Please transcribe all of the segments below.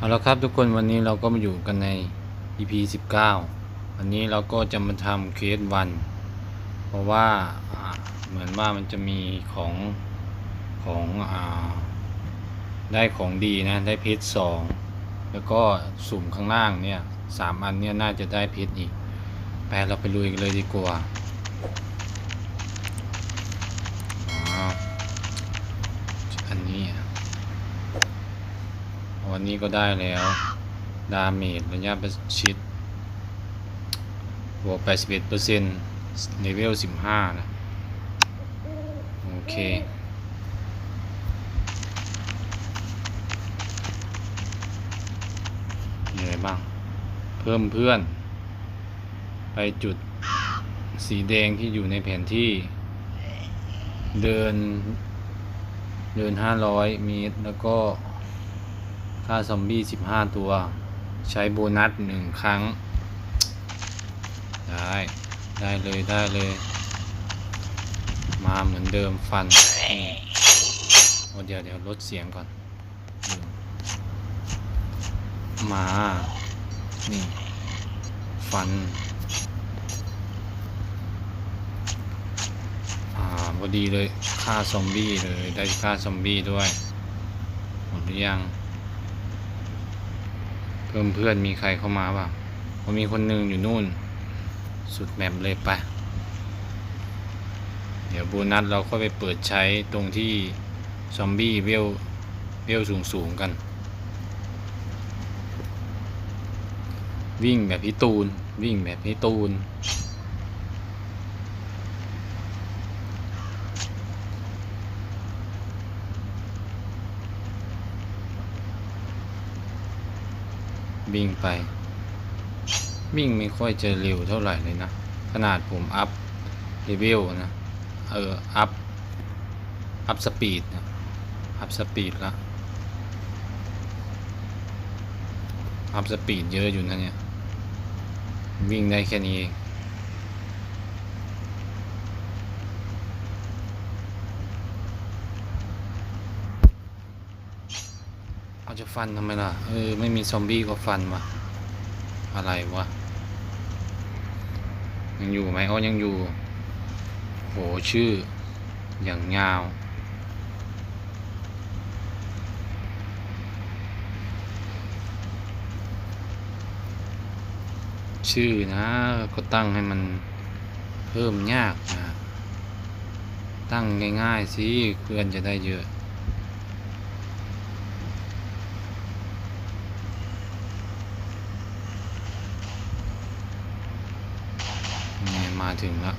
เอาละครับทุกคนวันนี้เราก็มาอยู่กันใน EP 19 วันนี้เราก็จะมาทำเคสวันเพราะว่าเหมือนว่ามันจะมีของของอได้ของดีนะ ได้เพชรสองแล้วก็สุ่มข้างล่างเนี่ยสามอันเนี่ยน่าจะได้เพชรอีกไปเราไปลุยกันเลยดีกว่าอ๋ออันนี้อะ วันนี้ก็ได้แล้ว ดาเมจระยะประชิดบวก81เปอร์เซ็นต์เลเวล15 นะ โอเค มีอะไรบ้าง เพิ่มเพื่อน ไปจุดสีแดงที่อยู่ในแผนที่ เดิน เดิน 500 เมตร แล้วก็ ฆ่าซอมบี้15ตัว ใช้โบนัสหนึ่งครั้ง ได้ ได้เลยได้เลย มาเหมือนเดิมฟันโอ้เดี๋ยวเดี๋ยวลดเสียงก่อนมมานี่ ฟันอ่าพอดีเลยฆ่าซอมบี้เลยได้ฆ่าซอมบี้ด้วย หมดหรือยัง เพิ่มเพื่อนมีใครเข้ามาบ้างผมมีคนหนึ่งอยู่นู่น สุดแมปเลยไปเดี๋ยวโบนัสเราก็ไปเปิดใช้ตรงที่ซอมบี้เวลเวลสูงสูงๆกัน วิ่งแบบพี่ตูน วิ่งแบบพี่ตูน วิ่งไป วิ่งไม่ค่อยจะเร็วเท่าไหร่เลยนะ ขนาดผมอัพเลเวลนะ เออ อัพ อัพสปีดนะ อัพสปีดละอัพสปีดเยอะอยู่นะเนี่ย วิ่งได้แค่นี้เอง เอาจะฟันทำไมล่ะ เออ ไม่มีซอมบี้ก็ฟันวะอะไรวะ ยังอยู่ไหมอ๋อยังอยู่ โห ชื่อ อย่างยาว ชื่อนะ ก็ตั้งให้มันเพิ่มยากนะ ตั้งง่ายๆสิเพื่อนจะได้เยอะ นี่มา ถึงแล้ว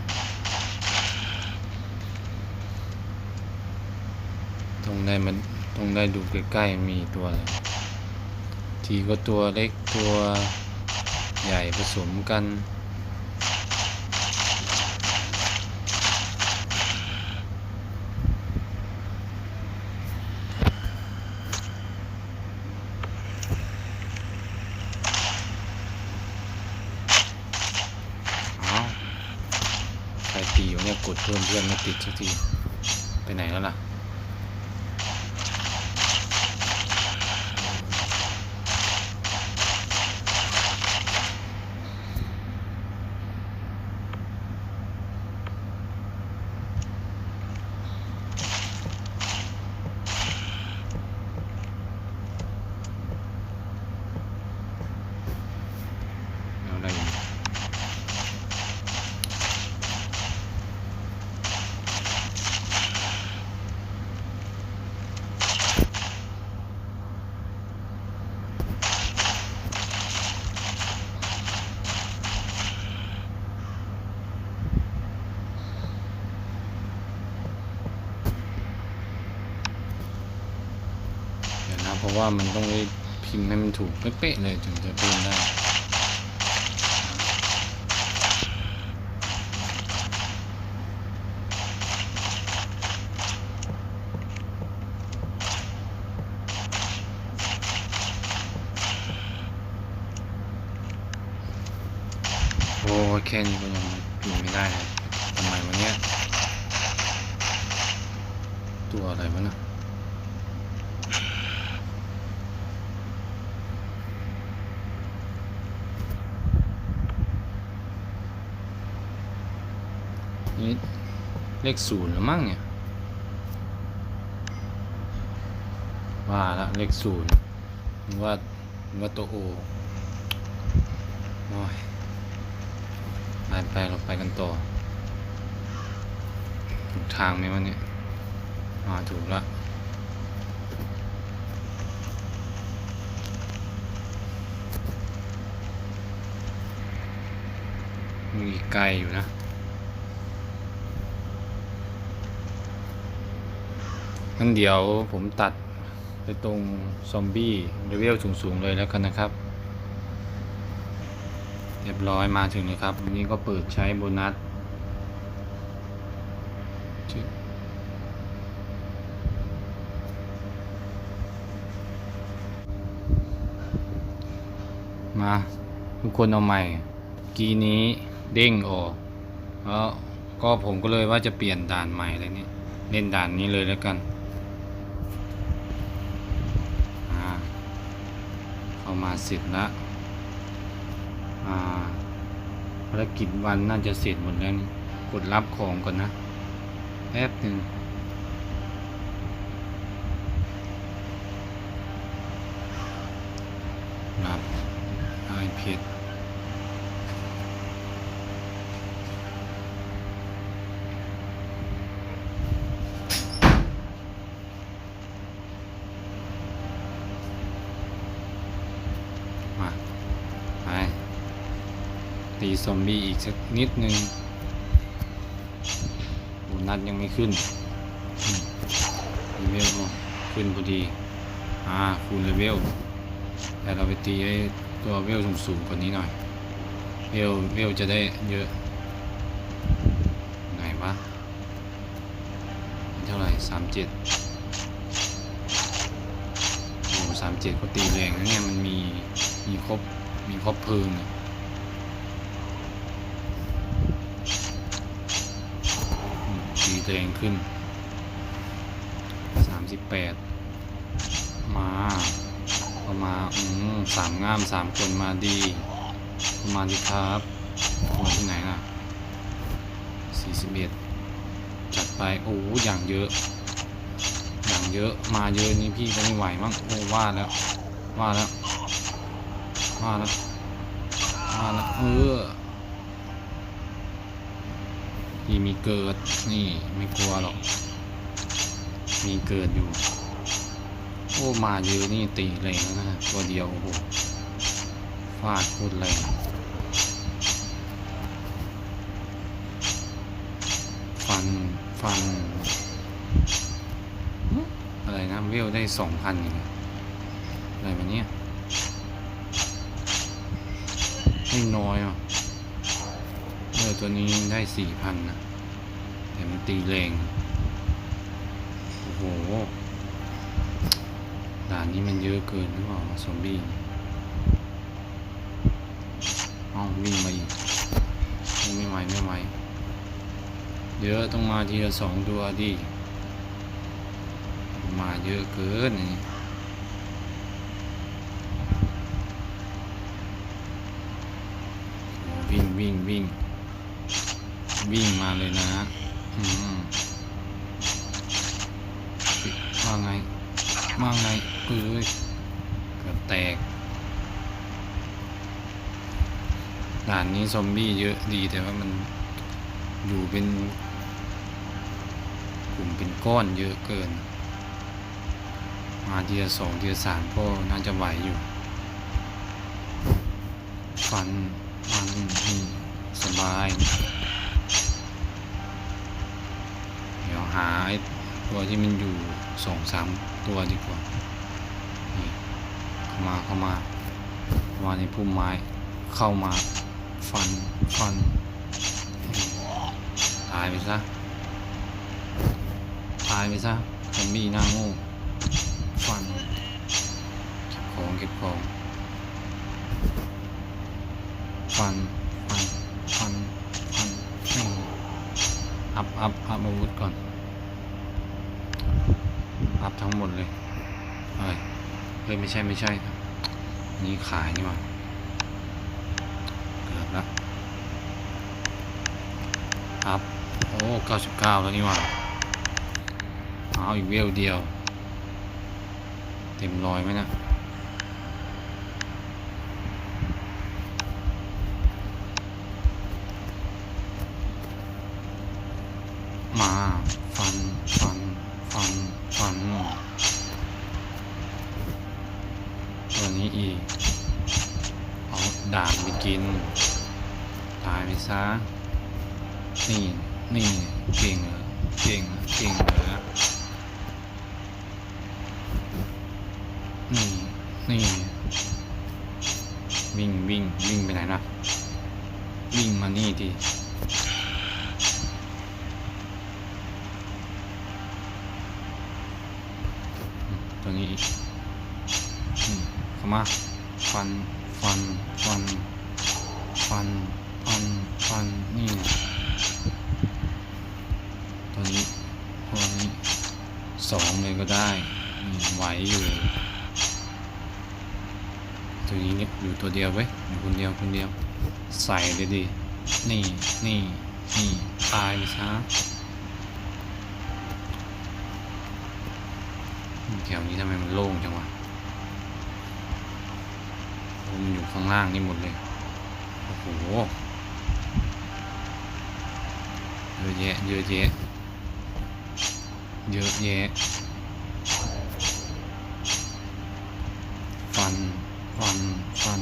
ตรงได้มันตรงได้ดูใกล้ๆมีตัวอะไรทีก็ตัวเล็กตัวใหญ่ผสมกัน อ้าวใครตีวะเนี่ย กดเพิ่มเพื่อนไม่ติดสักที ไปไหนแล้วล่ะ ว่ามันต้องได้พิมพ์ให้มันถูกเป๊ะๆเลยถึงจะพิมพ์ได้โอ้แค่นี้ก็ยังอยู่ไม่ได้เลยทำไมวันเนี้ยตัวอะไรวะเนะ นี่เลขศูนย์หรือมั้งเนี่ย ว่าละเลขศูนย์ว่าว่าตัวโอโอ้ยไปไปเราไปกันต่อถูกทางไหมวะเนี่ยอ่าถูกละมีไกลอยู่นะ งั้นเดี๋ยวผมตัดไปตรงซอมบี้เลเวลสูงๆเลยแล้วกันนะครับ เรียบร้อยมาถึงเลยครับวันนี้ก็เปิดใช้โบนัสมาทุกคนเอาใหม่ กีนี้เด้งออกแล้วก็ผมก็เลยว่าจะเปลี่ยนด่านใหม่เลยนี่เล่นด่านนี้เลยแล้วกัน อ่า เข้ามาเสร็จละภารกิจวันน่าจะเสร็จหมดแล้วนี่กดรับของก่อนนะแป๊บหนึ่งรับไอเพจมาไป ตีซอมบี้อีกสักนิดนึงโบนัสยังไม่ขึ้นเลเวลขึ้นพอดี อ่าฟูลเลเวล แต่เราไปตีไอ้ตัวเวลสูงๆกว่านี้หน่อย เวลเวลจะได้เยอะ ไหนวะ เท่าไหร่สามเจ็ดโอ้สามเจ็ดก็ตีแรงนะเนี่ย มันมี มีครบ มีครบเพลิงเนี่ยอืมตี แรงขึ้นสามสิบแปดมาเอามาอืมสามงามสามคนมาดี มาดีครับมาที่ไหนน่ะสี่สิบเอ็ดจัดไปโอ้อย่างเยอะ อย่างเยอะมาเยอะนี่พี่ก็ไม่ไหวมั้งโอ้ว่าแล้ว ว่าแล้ว ว่าแล้ว ว่าแล้วเออ พี่มีเกิด นี่ไม่กลัวหรอก มีเกิดอยู่ โอ้มาเยอะนี่ตีแรงแล้วนะตัวเดียวโอ้โหฟาดโคตรแรงฟัน ฟัน อะไรนะเวลได้สองพันอย่างเงี้ยอะไรมาเนี้ยไม่น้อยอะ ตัวนี้ได้สี่พันนะแต่มันตีแรง โอ้โหด่านนี้มันเยอะเกินหรือเปล่าซอมบี้อ้าวิ่งมาอีกไม่ไหวไม่ไหวเยอะต้องมาทีละสองตัวดิมาเยอะเกินอันนี่โอ้วิ่งวิ่งวิ่ง วิ่งมาเลยนะอืมว่าไงว่าไงเอ้ยกือบแตกด่านนี้ซอมบี้เยอะดีแต่ว่ามันอยู่เป็น กลุ่มเป็นก้อนเยอะเกิน มาเทียสองเทียสามก็น่าจะไหวอยู่ ฟันฟันนี่สบาย ดี๋ยตัวที่มันอยู่สองสามตัวดีกว่าเข้ามาเข้ามาเข้ามาในพุ่มไม้เข้ามาฟันฟันตายไปซะตายไปซะซอมบี้หน้าโง่ฟันเก็บของเก็บของฟันฟันฟันฟันแม่งอัพอัพอัพอาวุธก่อนับทั้งหมดเลยเฮ้ยเฮ้ยไม่ใช่ไม่ใช่ครับนี่ขายนี่ว่าเกือบละครับ โอ้เก้าสิบเก้าแล้วนี่ว่าเอาอีกเวลเดียว เต็มร้อยไหมนะ มาฟันฟันฟันฟันตัวนี้อีก เอาด่างไปกิน ตายไปซะ นี่ นี่ เก่งเหรอเก่งเหรอเก่งเหรอนี่ นี่ วิ่งวิ่งวิ่งไปไหนนะ วิ่งมานี่ทีตัวนี้อีกอืมเข้ามาฟัน ฟัน ฟัน ฟัน ฟันฟันนี่ตัวนี้ตัวนี้สองเลยก็ได้ไหวอยู่ตัวนี้เนี่ยอยู่ตัวเดียวไว้ยอยู่คนเดียวคนเดียว ใส่เลยดินี่นี่นี่ตายไปซะแถวนี้ทำไมมันโล่งจังวะมันอยู่ข้างล่างนี่หมดเลย โอ้โห เยอะแยะ เยอะแยะ เยอะแยะ ฟัน ฟัน ฟัน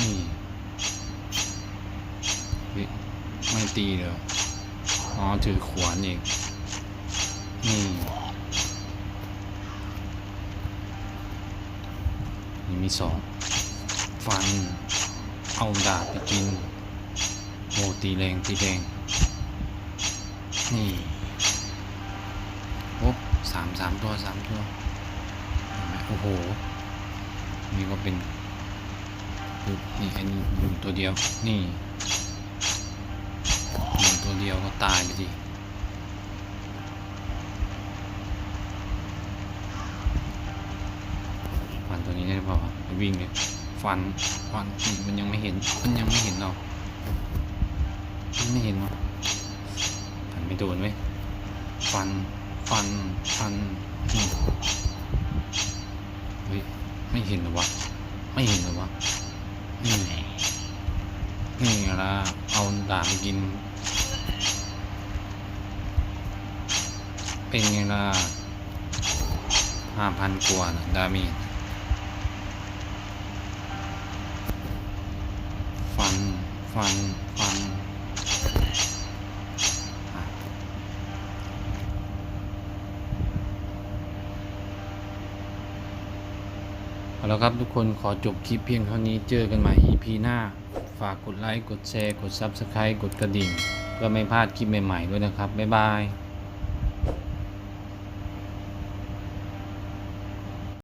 นี่ไม่ตีเลยอ๋อ ถือขวานเองนี่นี่มีสอง ฟัน เอาดาบไปกิน โอ้ตีแรงตีแรงนี่โอ้สามสามตัวสามตัวโอ้โห นี่ก็เป็นนี่อันนี้อยู่ตัวเดียว นี่อยู่ตัวเดียวก็ตายไปดิฟันตัวนี้ได้หรือเปล่าววิ่งเลยฟันฟันอืมมันยังไม่เห็น มันยังไม่เห็นเรามัน ไม่เห็นวะฟันไม่โดนไหมฟัน ฟัน ฟันอืมเฮ้ย ไม่เห็นหรอวะ ไม่เห็นหรอวะ นี่ไงนี่ไงล่ะเอาด่างกิน เป็นไงล่ะห้าพันกว่านะดามีฟัน ฟัน ฟัน เอาละครับทุกคนขอจบคลิปเพียงเท่านี้เจอกันใหม่ EP หน้า ฝากกดไลค์ กดแชร์ กด Subscribe กดกระดิ่งเพื่อไม่พลาดคลิปใหม่ ๆ ด้วยนะครับ บ๊ายบาย